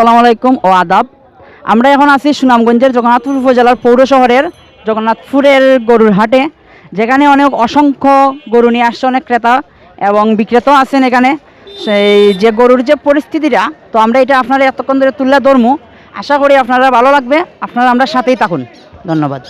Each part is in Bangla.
আসসালামু আলাইকুম ও আদাব। আমরা এখন আছি সুনামগঞ্জের জগন্নাথপুর উপজেলার পৌর শহরের জগন্নাথপুরের গরুর হাটে, যেখানে অনেক অসংখ্য গরু নিয়ে আসছে অনেক ক্রেতা এবং বিক্রেতাও আছেন এখানে। সেই যে গরুর যে পরিস্থিতিটা, তো আমরা এটা আপনারা এতক্ষণ ধরে তুলে ধরমু। আশা করি আপনারা ভালো লাগবে। আপনারা আমরা সাথেই থাকুন। ধন্যবাদ।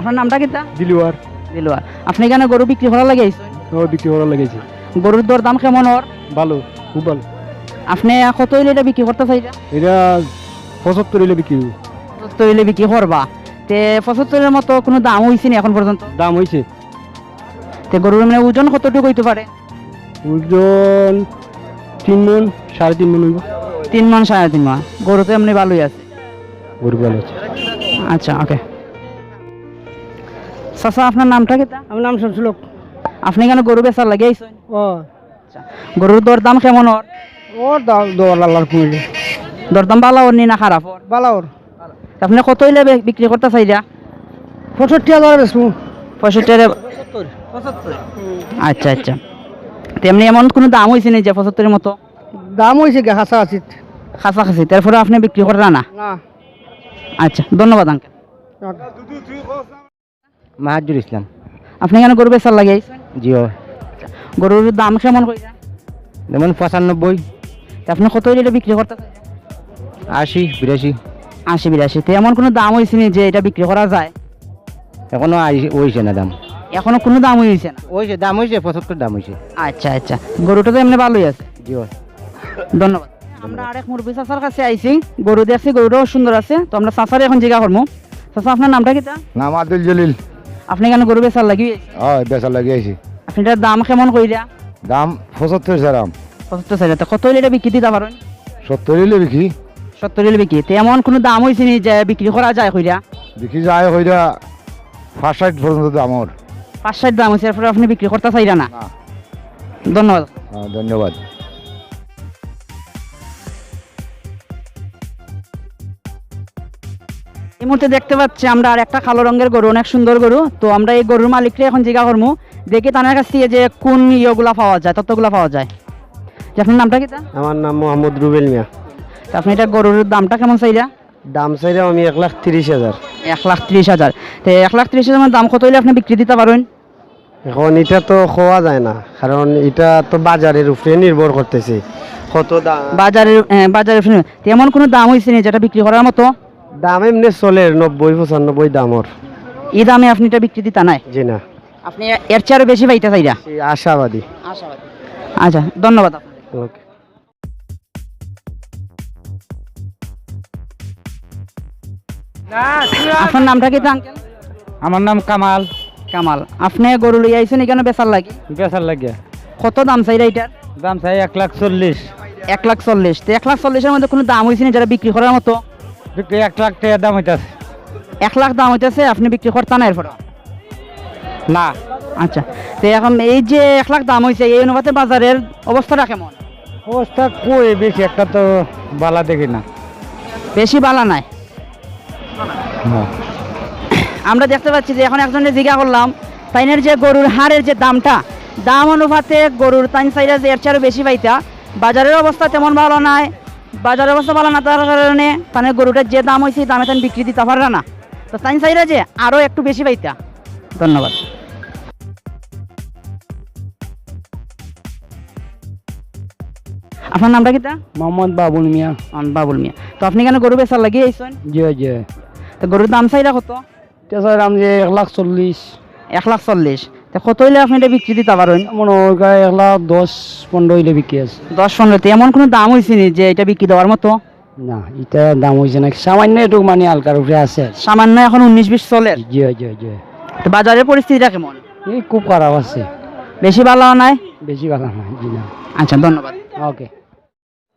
আপনার নামটা কিতা দিলুয়ার দিলুয়ার আপনি এখানে গরু বিক্রি করা লাগাইছেন ও বিক্রি করা লেগেছে গরুর দর দাম কেমন ওর? ভালো খুব ভালো। আপনি কত হইলে এটা বিক্রি করতে চাইছেন? এটা পঁচাত্তর হইলে বিক্রি। পঁচাত্তর হইলে বিক্রি করবা। তে পঁচাত্তরের মতো কোনো দাম হয়েছে না এখন পর্যন্ত? দাম হয়েছে তে গরুর মানে ওজন কতটুকু হইতে পারে? ওজন তিন মন সাড়ে তিন মন হইব। তিন মান সাড়ে তিন মান। গরু তো এমনি ভালোই আছে। গরু ভালো আছে। আচ্ছা ওকে। চাচা আপনার নামটা কি আমার নাম শামসুলক আপনি কেন গরু বেচার লাগে ও আচ্ছা গরুর দর দাম কেমন ওর ওর দাম দোয়ার আল্লাহর কুমিলে দর দাম ভালো ওর নি না খারাপ ওর বালা ওর আপনি কত হইলে বিক্রি করতে চাইরা পঁয়ষট্টি হাজার বেসবো পঁয়ষট্টি আচ্ছা আচ্ছা। তেমনি এমন কোনো দাম হয়েছে না যে পঁচাত্তরের মতো? দাম হয়েছে গে হাসা আছিত কাছাকাছি তারপরে আপনি বিক্রি করেন না? না। আচ্ছা ধন্যবাদ আঙ্কেল মাহাজুর ইসলাম। আপনি কেন গরু বেচার লাগে? জিও গরুর দাম কেমন কইরা? যেমন পঁচানব্বই। তা আপনি কত হইলে বিক্রি করতে আশি বিরাশি। আশি বিরাশি। তো এমন কোনো দাম হয়েছে না যে এটা বিক্রি করা যায়? এখনও হয়েছে না দাম। এখনও কোনো দাম হয়েছে না? হয়েছে দাম হয়েছে পঁচাত্তর দাম হয়েছে আচ্ছা আচ্ছা। গরুটা তো এমনি ভালোই আছে। জিও ধন্যবাদ। আমরা আরেক মুরব্বী চাচার কাছে আইছি। গরু দেখছি গরুটাও সুন্দর আছে। তো আমরা চাচারে এখন জিজ্ঞা করব চাচা আপনার নামটা কি নাম আব্দুল জলিল। আপনি কেন গরু বেচার লাগি হয় বেচা লাগে আইছি। আপনি এটার দাম কেমন কইরা দাম পঁচাত্তর সারাম পঁচাত্তর চাইলে তো কত হইলে এটা বিক্রি দিতে পারেন সত্তর হইলে বিক্রি সত্তর হইলে বিক্রি তো এমন কোনো দাম হয়েছে নি যে বিক্রি করা যায় কইরা? বিক্রি যায় হইরা ফার্স্ট সাইড পর্যন্ত দাম ওর পাঁচ ষাট দাম হয়েছে এরপরে আপনি বিক্রি করতে চাইরা না? না। ধন্যবাদ। হ্যাঁ, ধন্যবাদ। এই মুহূর্তে দেখতে পাচ্ছি আমরা আর একটা কালো রঙের গরু অনেক সুন্দর গরু। তো আমরা এই গরুর মালিককে এখন জিজ্ঞা করব দেখি তাদের কাছ থেকে যে কোন ইয়েগুলা পাওয়া যায় তত্ত্বগুলা পাওয়া যায়। আপনার নামটা কি আমার নাম মোহাম্মদ রুবেল মিয়া। আপনি এটা গরুর দামটা কেমন চাইলা? দাম চাইলাম আমি এক লাখ তিরিশ হাজার। এক লাখ তিরিশ হাজার। তো এক লাখ তিরিশ হাজার দাম কত হইলে আপনি বিক্রি দিতে পারেন এখন এটা তো খোয়া যায় না কারণ এটা তো বাজারের উপরে নির্ভর করতেছে। কত দাম? বাজারের আহ, বাজারের শুনে, তো এমন কোনো দাম হয়েছে না যেটা বিক্রি করার মতো? দাম এমনি চলে নব্বই পঁচানব্বই দামর। এই দামে আপনি এটা বিক্রি দিতে নাই? জি না। আপনি এর চেয়ে আরও বেশি পাইতে চাইরা? এই আশাবাদী। আচ্ছা ধন্যবাদ ওকে। আপনার নামটা কি আঙ্কেল আমার নাম কামাল। কামাল। আপনি গরু লই আইছেন এখানে বেচার লাগি? বেচার লাগিয়া কত দাম চাইরা এটার দাম চাই এক লাখ চল্লিশ। এক লাখ চল্লিশ। তো এক লাখ চল্লিশের মধ্যে কোনো দাম হয়েছে না যারা বিক্রি করার মতো? বিক্রি এক লাখ টাকা দাম হইতাছে। এক লাখ দাম হইতেছে আপনি বিক্রি করতে না এরপর না। আচ্ছা তো এখন এই যে এক লাখ দাম হয়েছে এই অনুপাতে বাজারের অবস্থাটা কেমন? অবস্থা কই বেশি একটা তো বালা দেখি না। বেশি বালা নাই? আমরা দেখতে পাচ্ছি যে এখন একজনের জিজ্ঞা করলাম তাইনের যে গরুর হাড়ের যে দামটা দাম অনুপাতে গরুর তাইন সাইডে যে এর চেয়ে বেশি পাইতা বাজারের অবস্থা তেমন ভালো নাই বাজারের অবস্থা ভালো না তার কারণে মানে গরুটার যে দাম হয়েছে দামে তাই বিক্রি দিতে পারে না। তো তাইন সাইডে যে আরও একটু বেশি পাইতা। ধন্যবাদ। আপনার নামটা কি তা মোহাম্মদ বাবুল মিয়া। বাবুল মিয়া। তো আপনি কেন গরু বেচার লাগিয়ে আইসেন জি জি। তো গরুর দাম চাইরা কত? যে এক লাখ চল্লিশ। এক লাখ চল্লিশ। তো কত হইলে আপনি এটা বিক্রি দিতে পারেন? মনে হয় এক লাখ দশ পনেরো হইলে বিক্রি আছে। দশ পনেরোতে এমন কোনো দাম হয়েছে নি যে এটা বিক্রি দেওয়ার মতো? না এটা দাম হয়েছে না। সামান্য একটু মানে হালকার উপরে আছে। সামান্য এখন উনিশ বিশ চলে। জি জি জি তো বাজারের পরিস্থিতিটা কেমন? এই খুব খারাপ আছে। বেশি ভালো নাই? বেশি ভালো না জি না। আচ্ছা ধন্যবাদ। ওকে।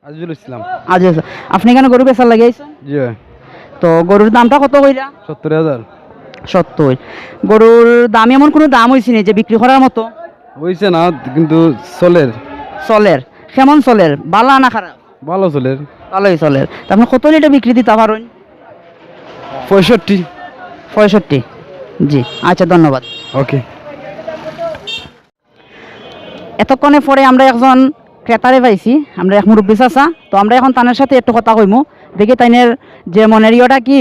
আজিজুল ইসলাম। আচ্ছা আচ্ছা আপনি কেন গরু বেচার লাগিয়েছেন জি। তো গরুর দামটা কত কইরা? সত্তর হাজার। সত্তর। গরুর দাম এমন কোনো দাম হয়েছে না যে বিক্রি করার মতো? হয়েছে না কিন্তু চলের। চলের। কেমন চলের? বালা না খারাপ? ভালো চলের। ভালোই চলের। তা আপনি কত লিটার বিক্রি দিতে পারেন? পঁয়ষট্টি। পঁয়ষট্টি। জি আচ্ছা ধন্যবাদ। ওকে। এতক্ষণে পরে আমরা একজন ক্রেতারে পাইছি আমরা এক মুরব্বী চাচা। তো আমরা এখন তানের সাথে একটু কথা কইমু। দেখি তাইনের যে মনের ইয়েটা কি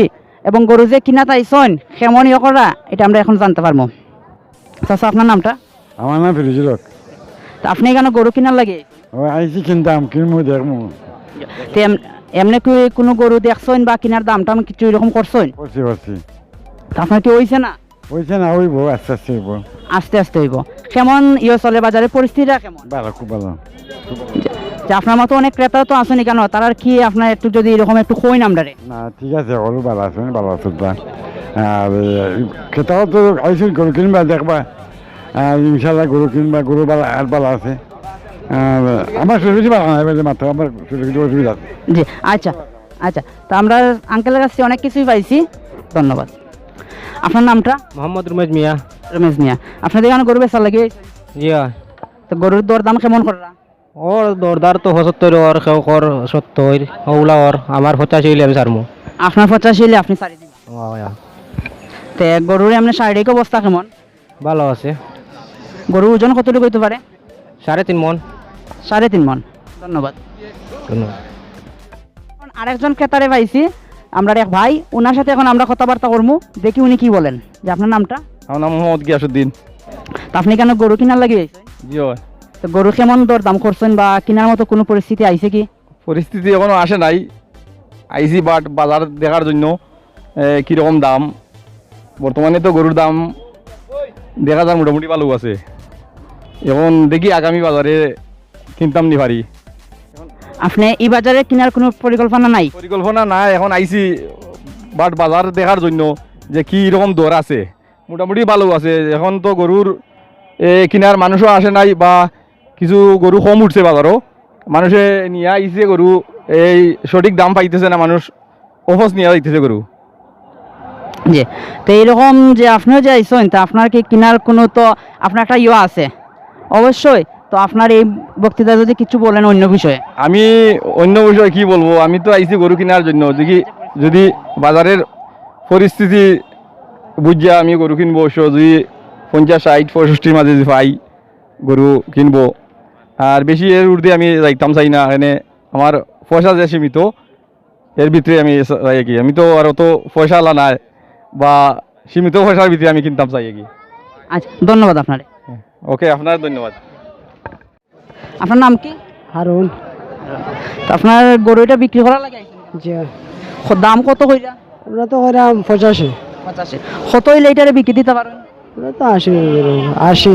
এবং গরু যে কিনা তাইছন কেমন ইয়ে করা এটা আমরা এখন জানতে পারব। চাচা আপনার নামটা? আমার নাম ফিরুজুল হক। তা আপনি এখানে গরু কিনার লাগে? আইসি কিনতাম কিনবো দেখব। এমনি কি কোনো গরু দেখছেন বা কিনার দাম টাম কিছু এরকম করছেন? করছি করছি। আপনার কি হইছে না? হয়েছে না হইব আস্তে আস্তে হইব। আস্তে আস্তে হইব। কেমন ইয়ে চলে বাজারের পরিস্থিতিটা কেমন? ভালো খুব ভালো। আপনার মতো অনেক ক্রেতা তো আসেনি কেন তারা আর কি আপনার একটু যদি এরকম একটু কই নামডারে না ঠিক আছে ওরও ভালো আছে ভালো আছে তা। আর খেতাও তো আইসি গরু কিনবা দেখবা। আর ইনশাল্লাহ গরু কিনবা গরু ভালো আর ভালো আছে। আর আমার সুবিধা ভালো বলে মাত্র আমার সুবিধা অসুবিধা আছে। জি আচ্ছা আচ্ছা তা আমরা আঙ্কেলের কাছে অনেক কিছুই পাইছি। ধন্যবাদ। আপনার নামটা? মোহাম্মদ রুমেজ মিয়া। রমেশ মিয়া। আপনাদের এখানে গরু বেচার লাগে? জিয়া তো গরুর দর দাম কেমন করা? ওর দরদার তো সত্তর ওর কেউ কর সত্তর ওগুলা ওর আমার পঁচাশি হইলে আমি সারমু আপনার পঁচাশি হলে আপনি সারি দিবেন। তে গরুর এমনি শারীরিক অবস্থা কেমন? ভালো আছে। গরুর ওজন কতটুকু হইতে পারে? সাড়ে তিন মন। সাড়ে তিন মন। ধন্যবাদ। ধন্যবাদ। এখন আরেকজন ক্রেতারে পাইছি আমরা এক ভাই ওনার সাথে এখন আমরা কথাবার্তা করব দেখি উনি কি বলেন। যে আপনার নামটা? আমার নাম মোহাম্মদ গিয়াসুদ্দিন। তা আপনি কেন গরু কিনার লাগিয়ে জি তো গরু কেমন দর দাম করছেন বা কেনার মতো কোনো পরিস্থিতি আইছে কি? পরিস্থিতি এখনও আসে নাই। আইসি বাট বাজার দেখার জন্য কীরকম দাম? বর্তমানে তো গরুর দাম দেখা যায় মোটামুটি ভালো আছে। এখন দেখি আগামী বাজারে কিনতাম নি পারি আপনি এই বাজারে কেনার কোনো পরিকল্পনা নাই? পরিকল্পনা নাই এখন আইসি বাট বাজার দেখার জন্য যে কি রকম দর আছে। মোটামুটি ভালো আছে এখন তো গরুর এ, কিনার মানুষও আসে নাই বা কিছু গরু কম উঠছে বাজারও। মানুষে নিয়ে আইছে গরু এই সঠিক দাম পাইতেছে না মানুষ অফস নিয়ে যাইতেছে গরু। যে তো এইরকম যে আপনিও যে আইসেন তা আপনার কি কেনার কোনো তো আপনার একটা ইয়ে আছে? অবশ্যই তো আপনার এই বক্তৃতা যদি কিছু বলেন অন্য বিষয়ে। আমি অন্য বিষয়ে কি বলব? আমি তো আইছি গরু কেনার জন্য। দেখি যদি বাজারের পরিস্থিতি বুঝিয়া আমি গরু কিনবো যদি পঞ্চাশ ষাট পঁয়ষট্টির মাঝে যদি পাই গরু কিনবো। আর বেশি এর উর্ধে আমি যাইতাম চাই না এখানে আমার পয়সা যে সীমিত এর ভিতরে আমি কি আমি তো আর তো পয়সা আলা নাই বা সীমিত পয়সার ভিতরে আমি কিনতাম চাই কি। আচ্ছা ধন্যবাদ আপনারে। ওকে আপনার ধন্যবাদ। আপনার নাম কি? হারুন। তো আপনার গরুটা বিক্রি করা লাগে জি দাম কত কইরা? আমরা তো কইরাম পঁচাশি। পঁচাশি। কত লিটারে বিক্রি দিতে পারেন আমরা তো আশি। আশি।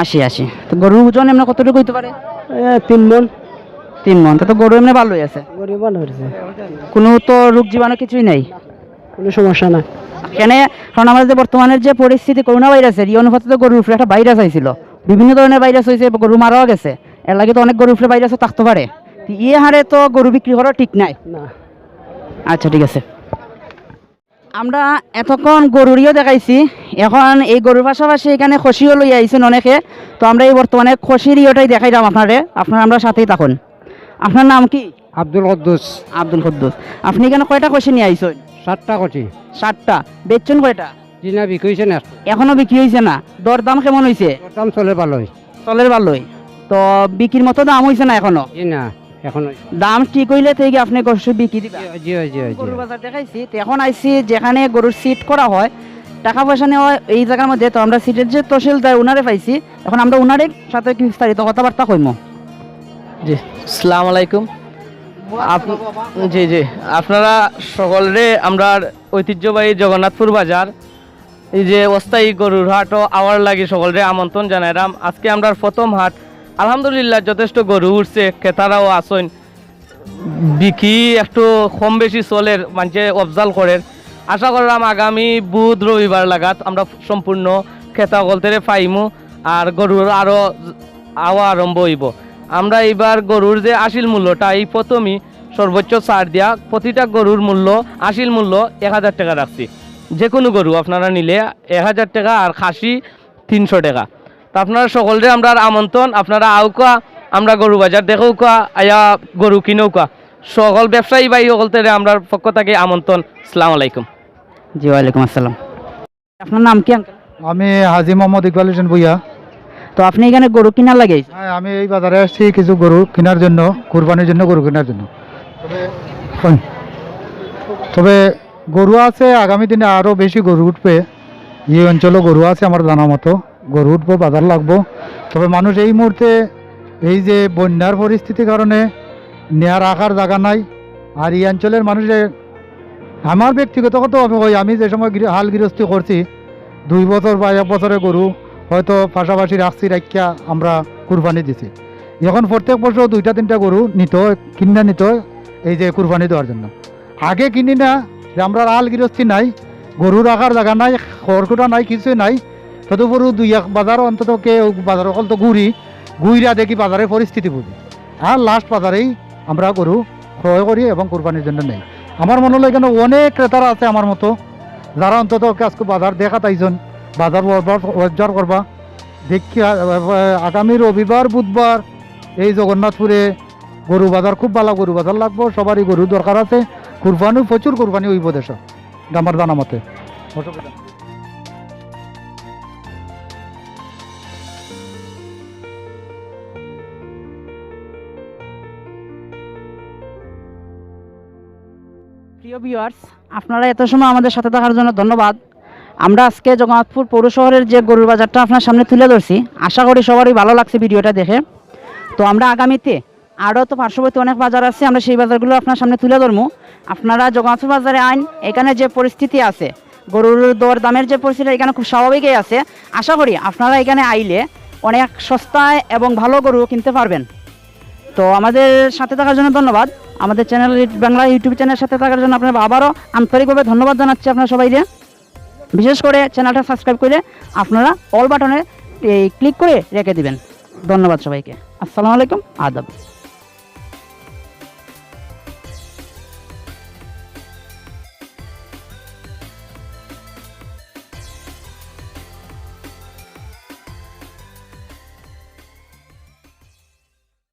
আশি আশি। তো গরুর ওজন এমনি কতটুকু হইতে পারে? তিন মন। তিন মন। তা গরু এমনি ভালোই আছে। গরিব ভালো হয়েছে কোনো তো রোগ জীবাণু কিছুই নাই? কোনো সমস্যা নাই। কেন কারণ আমাদের যে বর্তমানের যে পরিস্থিতি করোনা ভাইরাসের এই অনুপাতে তো গরুর উপরে একটা ভাইরাস আইছিল। বিভিন্ন ধরনের ভাইরাস হয়েছে গরু মারাও গেছে। এর লাগে তো অনেক গরুর উপরে ভাইরাসও থাকতে পারে। তো ই হারে তো গরু বিক্রি করা ঠিক নাই। না। আচ্ছা ঠিক আছে। আমরা এতক্ষণ গরুরিও দেখাইছি এখন এই গরুর পাশাপাশি এখানে খসিও লই আইছেন অনেকে। তো আমরা এই বর্তমানে খসির ইয়েটাই দেখাইলাম আপনারে। আপনারা আমরা সাথেই থাকুন। আপনার নাম কি? আব্দুল কদ্দুস। আব্দুল কুদ্দুস। আপনি এখানে কয়টা খসি নিয়ে আইছেন? সাতটা কোটি ষাটটা বেচছেন কয়টা? জিনা বিক্রি হয়েছে না এখনও বিক্রি হয়েছে না? দর দাম কেমন হয়েছে দাম চলে ভালোই চলের ভালোই। তো বিক্রির মতো দাম হয়েছে না এখনও? জি না এখন দাম ঠিক হইলে থেকে আপনি গরু বিক্রি দিবেন জি জি গরুর বাজার দেখাইছি। তো এখন আইছি যেখানে গরুর সিট করা হয় টাকা পয়সা নেওয়া এই জায়গার মধ্যে, তো আমরা সিটের যে তহসিলদার, উনারে পাইছি। এখন আমরা উনারে সাথে কি বিস্তারিত কথাবার্তা কইম? জি সালাম আলাইকুম জি জি। আপনারা সকলরে আমরা ঐতিহ্যবাহী জগন্নাথপুর বাজার, এই যে অস্থায়ী গরুর হাটও আওয়ার লাগে সকলরে আমন্ত্রণ জানাইলাম আজকে আমরা প্রথম হাট। আলহামদুলিল্লাহ, যথেষ্ট গরু উঠছে, ক্রেতারাও আসেন বিক্রি একটু কম বেশি চলের মানুষে অবজাল করেন আশা করলাম আগামী বুধ, রবিবার লাগাত আমরা সম্পূর্ণ খেতা গলতেরে পাইমু আর গরুর আরও আওয়া আরম্ভ হইব। আমরা এইবার গরুর যে আসিল মূল্যটা এই প্রথমই সর্বোচ্চ ছাড় দেওয়া প্রতিটা গরুর মূল্য, আসিল মূল্য এক হাজার টাকা রাখছি। যে কোনো গরু আপনারা নিলে এক হাজার টাকা আর খাসি তিনশো টাকা। তো আপনারা সকলরে আমরা আমন্ত্রণ, আপনারা আউকা আমরা গরু বাজার দেখেও কা আয়া গরু কিনেও কা সকল ব্যবসায়ী ভাই সকল আমরা পক্ষ থেকে আমন্ত্রণ। সালাম আলাইকুম। জি ওয়ালাইকুম আসসালাম। আপনার নাম কি আঙ্কেল? আমি হাজি মোহাম্মদ ইকবাল হোসেন ভুইয়া। তো আপনি এখানে গরু কিনার লাগে? হ্যাঁ আমি এই বাজারে আসছি কিছু গরু কেনার জন্য কুরবানির জন্য গরু কেনার জন্য। তবে তবে গরু আছে আগামী দিনে আরও বেশি গরু উঠবে। এই অঞ্চলে গরু আছে আমার জানা মতো। গরু উঠবো বাজার লাগবো। তবে মানুষ এই মুহূর্তে এই যে বন্যার পরিস্থিতির কারণে নেয়ার রাখার জায়গা নাই। আর এই অঞ্চলের মানুষের আমার ব্যক্তিগতভাবে হয়, আমি যে সময় হাল গৃহস্থী করছি, দুই বছর বা এক বছরে গরু হয়তো পাশাপাশি রাখছি রাখিয়া আমরা কুরবানি দিছি। এখন প্রত্যেক বছর দুইটা, তিনটা গরু নিত, কিনে নিত, এই যে কুরবানি দেওয়ার জন্য। আগে কিনি না, যে আমরা আল গৃহস্থী নাই, গরু রাখার জায়গা নাই খড়কুটা নাই, কিছুই নাই। তদুপরি দুই এক বাজার অন্তত কে বাজার অকল তো ঘুরি, ঘুইরা দেখি বাজারের পরিস্থিতি বুঝি। আর লাস্ট বাজারেই আমরা গরু ক্রয় করি এবং কুরবানির জন্য নেই। আমার মনে হলো এখানে অনেক ক্রেতারা আছে আমার মতো, যারা অন্তত আজকে বাজার দেখা তাইজন, বাজার অবজার করবা। দেখি আগামী রবিবার, বুধবার এই জগন্নাথপুরে গরু বাজার, খুব ভালো গরু বাজার লাগবো, সবারই গরু দরকার আছে। কুরবানি প্রচুর কুরবানি হইব দেশ আমার জানা মতে। প্রিয় ভিউয়ার্স, আপনারা এত সময় আমাদের সাথে থাকার জন্য ধন্যবাদ। আমরা আজকে জগন্নাথপুর পৌর শহরের যে গরুর বাজারটা আপনার সামনে তুলে ধরছি, আশা করি সবারই ভালো লাগছে ভিডিওটা দেখে। তো আমরা আগামীতে আরও তো পার্শ্ববর্তী অনেক বাজার আছে, আমরা সেই বাজারগুলো আপনার সামনে তুলে ধরবো। আপনারা জগন্নাথপুর বাজারে আইন, এখানে যে পরিস্থিতি আছে, গরুর দর দামের যে পরিস্থিতি, এখানে খুব স্বাভাবিকই আছে। আশা করি আপনারা এখানে আইলে অনেক সস্তায় এবং ভালো গরু কিনতে পারবেন। তো আমাদের সাথে থাকার জন্য ধন্যবাদ। আমাদের চ্যানেল বাংলা ইউটিউব চ্যানেলের সাথে থাকার জন্য আপনার আবারও আন্তরিকভাবে ধন্যবাদ জানাচ্ছি আপনার সবাইকে বিশেষ করে চ্যানেলটা সাবস্ক্রাইব করে আপনারা অল বাটনে ক্লিক করে রেখে দিবেন। ধন্যবাদ সবাইকে। আসসালামু আলাইকুম, আদাব।